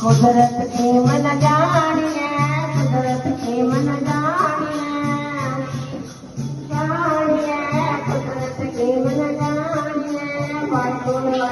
ਕੁਦਰਤ ਪ੍ਰੇਮ ਨ ਜਾਣੀਐ? ਕੁਦਰਤ ਪ੍ਰੇਮ ਨ ਜਾਣੀਐ? ਜਾਣੀਐ ਕੁਦਰਤ ਪ੍ਰੇਮ ਨ ਜਾਣੀਐ? ਵਾਹਿਗੁਰੂ